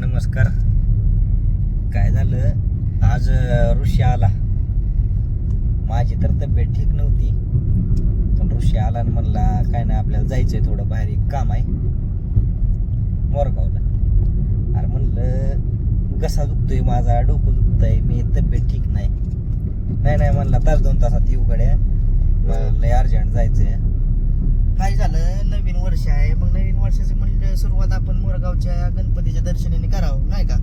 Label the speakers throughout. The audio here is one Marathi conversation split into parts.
Speaker 1: नमस्कार. काय झालं? आज ऋषी आला. माझी तर तब्येत ठीक नव्हती. पण ऋषी आला आणि म्हणला काय नाही आपल्याला जायचं आहे थोडं बाहेर. एक काम आहे. मोरगावला. अरे म्हणलं घसा दुखतोय माझा डोकं दुखतंय मी तब्येत ठीक नाही. नाही नाही म्हणला तास दोन तासात येऊ गड्या. मला लय अर्जंट जायचं
Speaker 2: आहे झालं नवीन वर्ष आहे मग नवीन वर्षाचं सुरुवात आपण मोरगावच्या गणपतीच्या दर्शनाने करावं नाही का?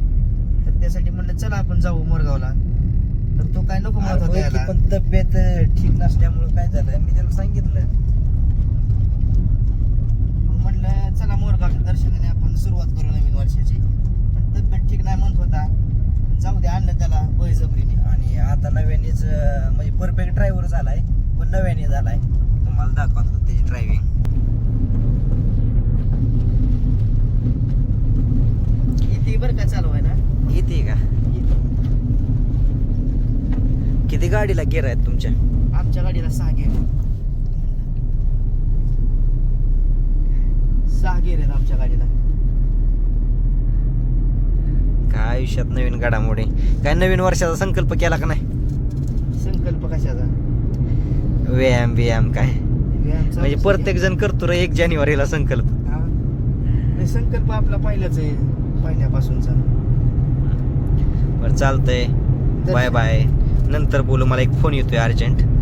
Speaker 2: तर त्यासाठी म्हणलं चला आपण जाऊ मोरगावला. तर तो काय नको म्हणत होता
Speaker 1: पण तब्येत ठीक नसल्यामुळे काय झालं मी त्याला सांगितलं.
Speaker 2: म्हणलं चला मोरगावच्या दर्शनाने आपण सुरुवात करू नवीन वर्षाची. पण तब्येत ठीक नाही म्हणत होता. जाऊ दे आणलं त्याला बळजबरीने.
Speaker 1: आणि आता नव्यानेच म्हणजे परफेक्ट ड्रायव्हर झालाय पण नव्याने झालाय. तुम्हाला दाखवतो त्याची ड्रायव्हिंग
Speaker 2: बरं का चालू आहे ना?
Speaker 1: येते का? किती गाडीला गेर आहेत तुमच्या?
Speaker 2: आमच्या गाडीला सहा गेर सहा गेर आहेत आमच्या गाडीला.
Speaker 1: काय आयुष्यात नवीन घडामोडी? काय नवीन वर्षाचा संकल्प केला का नाही?
Speaker 2: संकल्प कशाचा?
Speaker 1: व्यायाम व्यायाम काय? म्हणजे. प्रत्येक जण करतो रे एक जानेवारीला संकल्प.
Speaker 2: संकल्प आपला पहिलाच आहे. पहिल्यापासूनचा.
Speaker 1: बरं चालतंय. Bye bye. नंतर बोलू मला एक फोन येतोय अर्जंट.